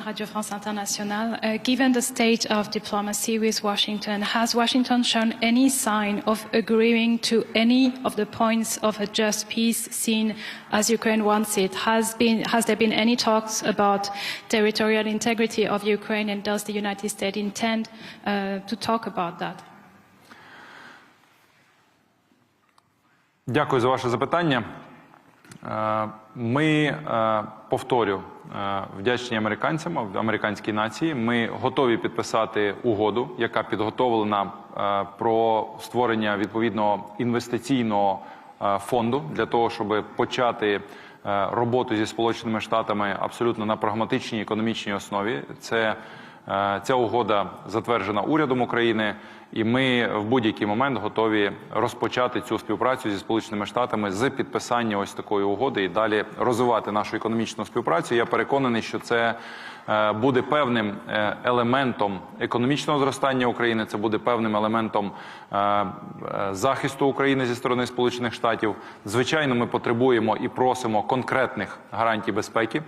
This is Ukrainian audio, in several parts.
Radio France Internationale. Uh, given the state of diplomacy with Washington, has Washington shown any sign of agreeing to any of the points of a just peace seen as Ukraine wants it? Has, been, has there been any talks about territorial integrity of Ukraine, and does the United States intend uh, to talk about that? Дякую за ваше запитання. Ми е, повторю е, вдячні американцям, американській нації. Ми готові підписати угоду, яка підготовлена е, про створення відповідного інвестиційного е, фонду для того, щоб почати роботу зі Сполученими Штатами абсолютно на прагматичній економічній основі. Це Ця угода затверджена урядом України, і ми в будь-який момент готові розпочати цю співпрацю зі Сполученими Штатами з підписання ось такої угоди і далі розвивати нашу економічну співпрацю. Я переконаний, що це е, буде певним е, елементом економічного зростання України. Це буде певним елементом е, е, захисту України зі сторони Сполучених Штатів. Звичайно, ми потребуємо і просимо конкретних гарантій безпеки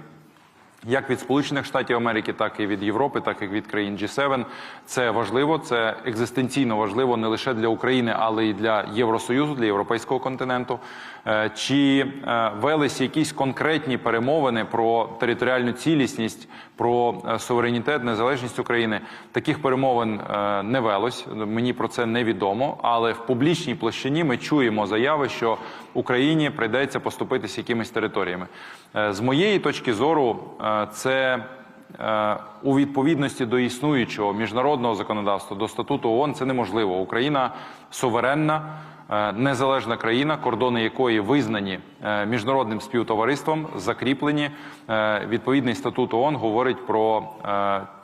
як від Сполучених Штатів Америки, так і від Європи, так і від країн G7. Це важливо, це екзистенційно важливо не лише для України, але й для Євросоюзу, для європейського континенту. Е, Чи е, велись якісь конкретні перемовини про територіальну цілісність, про е, суверенітет, незалежність України? Таких перемовин не велось. Мені про це невідомо. Але в публічній площині ми чуємо заяви, що Україні прийдеться поступитися якимись територіями. З моєї точки зору, це е, у відповідності до існуючого міжнародного законодавства, до статуту ООН це неможливо. Україна суверенна, е, незалежна країна, кордони якої визнані е, міжнародним співтовариством, закріплені. Відповідний статут ООН говорить про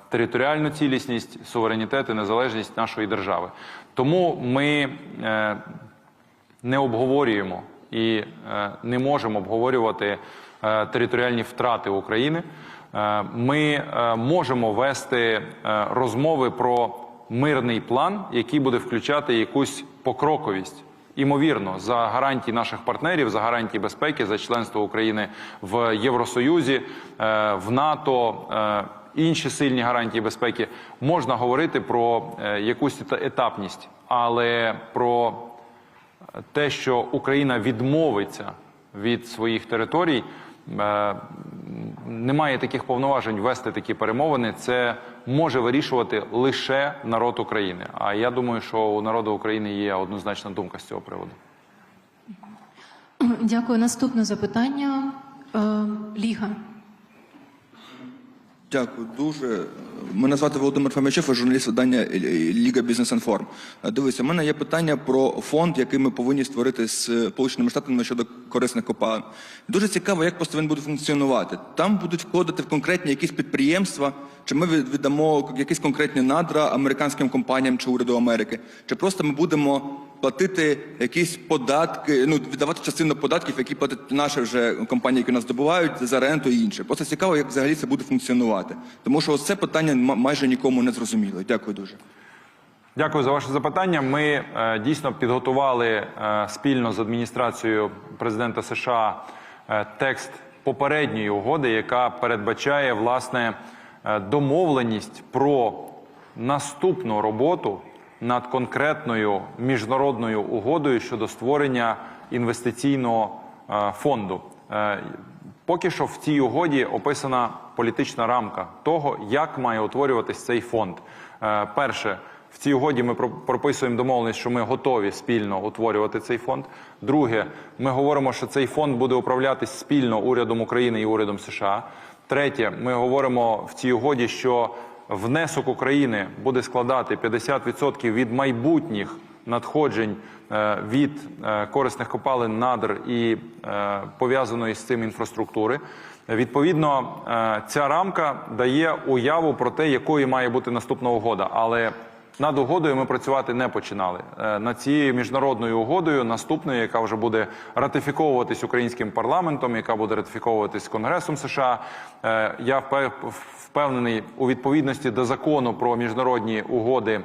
територіальну цілісність, суверенітет і незалежність нашої держави. Тому ми не обговорюємо і не можемо обговорювати територіальні втрати України. Е, Ми е, можемо вести е, розмови про мирний план, який буде включати якусь покроковість. Імовірно, за гарантії наших партнерів, за гарантії безпеки, за членство України в Євросоюзі, е, в НАТО, е, інші сильні гарантії безпеки, можна говорити про е, якусь ета- етапність, але про те, що Україна відмовиться від своїх територій, е, немає таких повноважень вести такі перемовини. Це може вирішувати лише народ України. А я думаю, що у народу України є однозначна думка з цього приводу. Дякую. Наступне запитання. Е, Ліга. Дякую дуже. Мене звати Володимир Фомичев, я журналіст видання Ліга Бізнес Інформ. Дивися, у мене є питання про фонд, який ми повинні створити з Сполученими Штатами щодо корисних копалин. Дуже цікаво, як просто він буде функціонувати. Там будуть входити в конкретні якісь підприємства, чи ми віддамо якісь конкретні надра американським компаніям чи уряду Америки, чи просто ми будемо платити якісь податки, ну віддавати частину податків, які платять наші вже компанії, які нас добувають за ренту і інше. Просто цікаво, як взагалі це буде функціонувати. Тому що ось це питання майже нікому не зрозуміло. Дякую дуже. Дякую за ваше запитання. Ми е, дійсно підготували е, спільно з адміністрацією президента США е, текст попередньої угоди, яка передбачає власне е, домовленість про наступну роботу над конкретною міжнародною угодою щодо створення інвестиційного е, фонду. Е, Поки що в цій угоді описана політична рамка того, як має утворюватись цей фонд. Е, Перше, в цій угоді ми про- прописуємо домовленість, що ми готові спільно утворювати цей фонд. Друге, ми говоримо, що цей фонд буде управлятись спільно урядом України і урядом США. Третє, ми говоримо в цій угоді, що внесок України буде складати 50% від майбутніх надходжень е, від е, корисних копалин надр і е, пов'язаної з цим інфраструктури. Відповідно, ця рамка дає уяву про те, якою має бути наступна угода. Але над угодою ми працювати не починали. Е, Над цією міжнародною угодою, наступною, яка вже буде ратифіковуватись українським парламентом, яка буде ратифіковуватись Конгресом США. е, Я впевнений у відповідності до закону про міжнародні угоди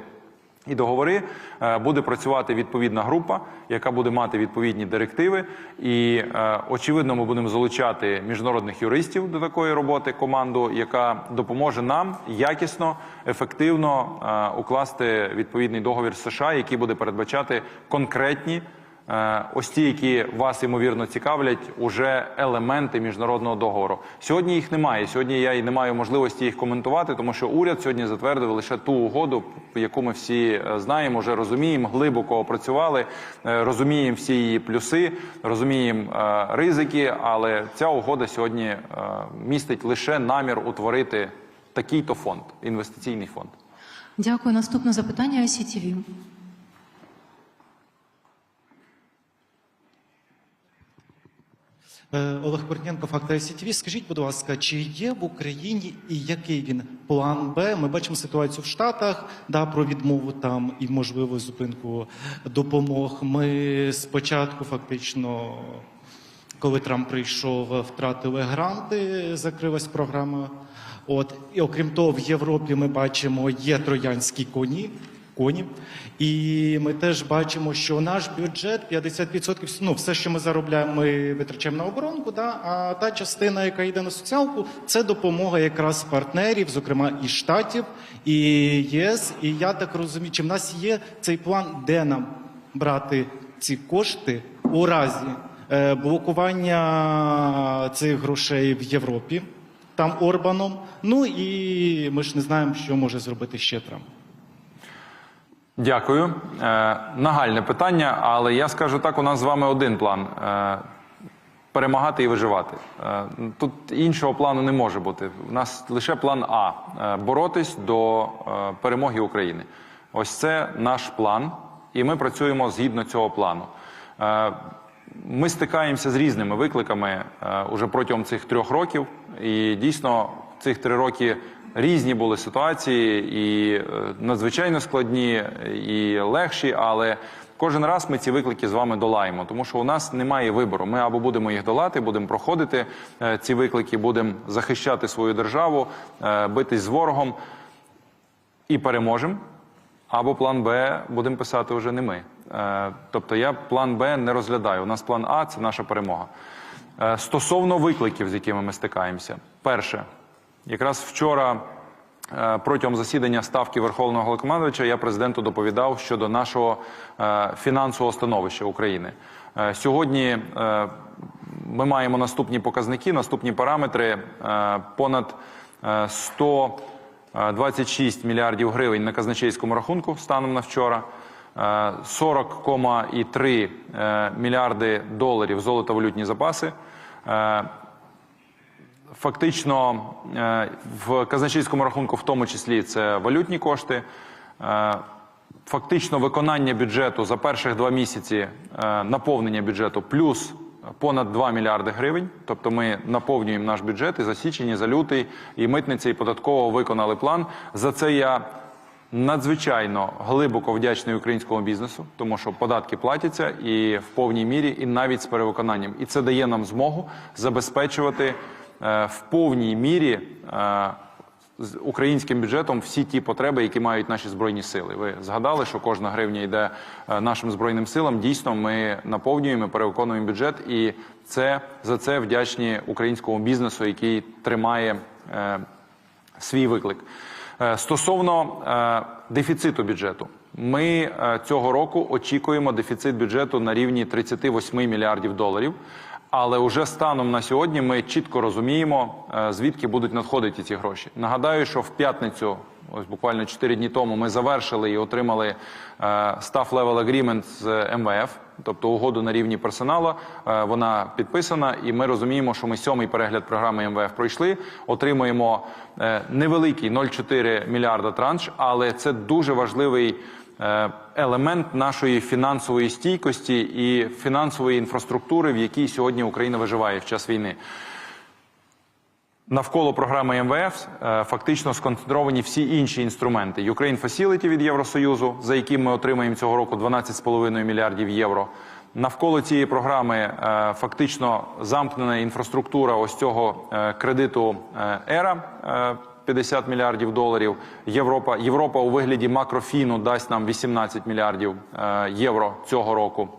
і договори, е, буде працювати відповідна група, яка буде мати відповідні директиви. І е, очевидно, ми будемо залучати міжнародних юристів до такої роботи, команду, яка допоможе нам якісно, ефективно е, укласти відповідний договір з США, який буде передбачати конкретні. Е, Ось ті, які вас ймовірно цікавлять, уже елементи міжнародного договору. Сьогодні їх немає. Сьогодні я і не маю можливості їх коментувати, тому що уряд сьогодні затвердив лише ту угоду, яку ми всі е, знаємо, вже розуміємо, глибоко опрацювали, е, розуміємо всі її плюси, розуміємо ризики. Але ця угода сьогодні містить лише намір утворити такий-то фонд, інвестиційний фонд. Дякую. Наступне запитання ICTV. Олег Портненко, Факти СІТВ. Скажіть, будь ласка, чи є в Україні і який він план Б? Ми бачимо ситуацію в Штатах, да, про відмову там і можливу зупинку допомог. Ми спочатку фактично, коли Трамп прийшов, втратили гранти, закрилась програма. От і окрім того, в Європі ми бачимо є троянські коні. Коні, і ми теж бачимо, що наш бюджет 50%, ну все, що ми заробляємо, ми витрачаємо на оборонку. Да? А та частина, яка йде на соціалку, це допомога якраз партнерів, зокрема і штатів, і ЄС. І я так розумію, чи в нас є цей план, де нам брати ці кошти у разі е, блокування цих грошей в Європі, там Орбаном. Ну і ми ж не знаємо, що може зробити ще Трамп. Дякую. Е, нагальне питання, але я скажу так: у нас з вами один план. Е, Перемагати і виживати. Е, Тут іншого плану не може бути. У нас лише план А е, боротись до е, перемоги України. Ось це наш план, і ми працюємо згідно цього плану. Е, Ми стикаємося з різними викликами е, уже протягом цих трьох років, і дійсно цих три роки різні були ситуації, і е, надзвичайно складні, і легші, але кожен раз ми ці виклики з вами долаємо, тому що у нас немає вибору. Ми або будемо їх долати, будемо проходити е, ці виклики, будемо захищати свою державу, е, битись з ворогом і переможемо. Або план Б будемо писати вже не ми. Тобто я план Б не розглядаю. У нас план А це наша перемога. Стосовно викликів, з якими ми стикаємося, перше, якраз вчора е, протягом засідання ставки Верховного Головнокомандувача я президенту доповідав щодо нашого е, фінансового становища України. Е, Сьогодні ми маємо наступні показники, наступні параметри. Понад е, 100 Е, 26 мільярдів гривень на казначейському рахунку станом на вчора, е, 40,3 е, мільярди доларів золотовалютні запаси. Фактично е, в казначейському рахунку, в тому числі, це валютні кошти. Е, Фактично виконання бюджету за перших два місяці е, наповнення бюджету плюс понад 2 мільярди гривень. Тобто ми наповнюємо наш бюджет і за січень, і за лютий, і митниця, і податково виконали план. За це я надзвичайно глибоко вдячний українському бізнесу, тому що податки платяться і в повній мірі, і навіть з перевиконанням. І це дає нам змогу забезпечувати в повній мірі. е, з українським бюджетом всі ті потреби, які мають наші збройні сили. Ви згадали, що кожна гривня йде е, нашим збройним силам. Дійсно, ми наповнюємо, перевиконуємо бюджет, і це за це вдячні українському бізнесу, який тримає е, свій виклик. Е, Стосовно е, дефіциту бюджету, ми е, цього року очікуємо дефіцит бюджету на рівні 38 мільярдів доларів. Але вже станом на сьогодні ми чітко розуміємо, е, звідки будуть надходити ці гроші. Нагадаю, що в п'ятницю, ось буквально 4 дні тому, ми завершили і отримали е, Staff Level Agreement з МВФ, тобто угоду на рівні персоналу. Е, Вона підписана, і ми розуміємо, що ми сьомий перегляд програми МВФ пройшли. Отримуємо невеликий 0,4 мільярда транш, але це дуже важливий елемент нашої фінансової стійкості і фінансової інфраструктури, в якій сьогодні Україна виживає в час війни. Навколо програми МВФ е, фактично сконцентровані всі інші інструменти. Ukraine Facility від Євросоюзу, за яким ми отримаємо цього року 12,5 мільярдів євро. Навколо цієї програми е, фактично замкнена інфраструктура ось цього е, кредиту е, ЕРА. Е, 50 мільярдів доларів. Європа, Європа у вигляді макрофіну дасть нам 18 мільярдів е, євро цього року.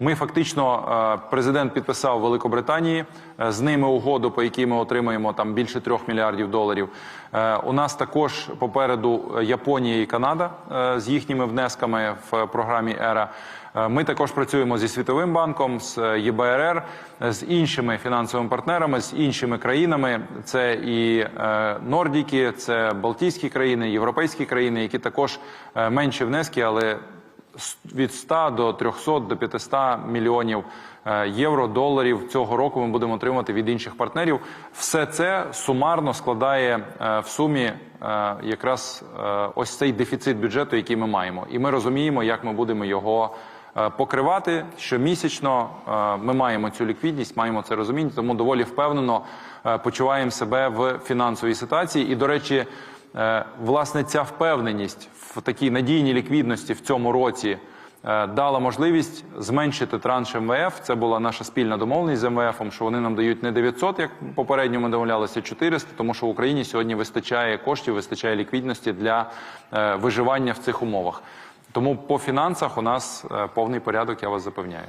Ми фактично е, президент підписав Великобританії е, з ними угоду, по якій ми отримаємо там більше трьох мільярдів доларів. Е, У нас також попереду Японія і Канада з їхніми внесками в програмі ЕРА. Ми також працюємо зі Світовим банком, з ЄБРР, з іншими фінансовими партнерами, з іншими країнами. Це і Нордіки, це Балтійські країни, європейські країни, які також менші внески, але від 100 до 300 до 500 мільйонів е, євро, доларів цього року ми будемо отримати від інших партнерів. Все це сумарно складає е, в сумі е, якраз ось цей дефіцит бюджету, який ми маємо, і ми розуміємо, як ми будемо його. Покривати щомісячно ми маємо цю ліквідність, маємо це розуміння, тому доволі впевнено почуваємо себе в фінансовій ситуації. І, до речі, власне, ця впевненість в такій надійній ліквідності в цьому році е, дала можливість зменшити транш МВФ. Це була наша спільна домовленість з МВФ, що вони нам дають не 900, як попередньо ми домовлялися, 400, тому що в Україні сьогодні вистачає коштів, вистачає ліквідності для е, виживання в цих умовах. Тому по фінансах у нас е, повний порядок, я вас запевняю.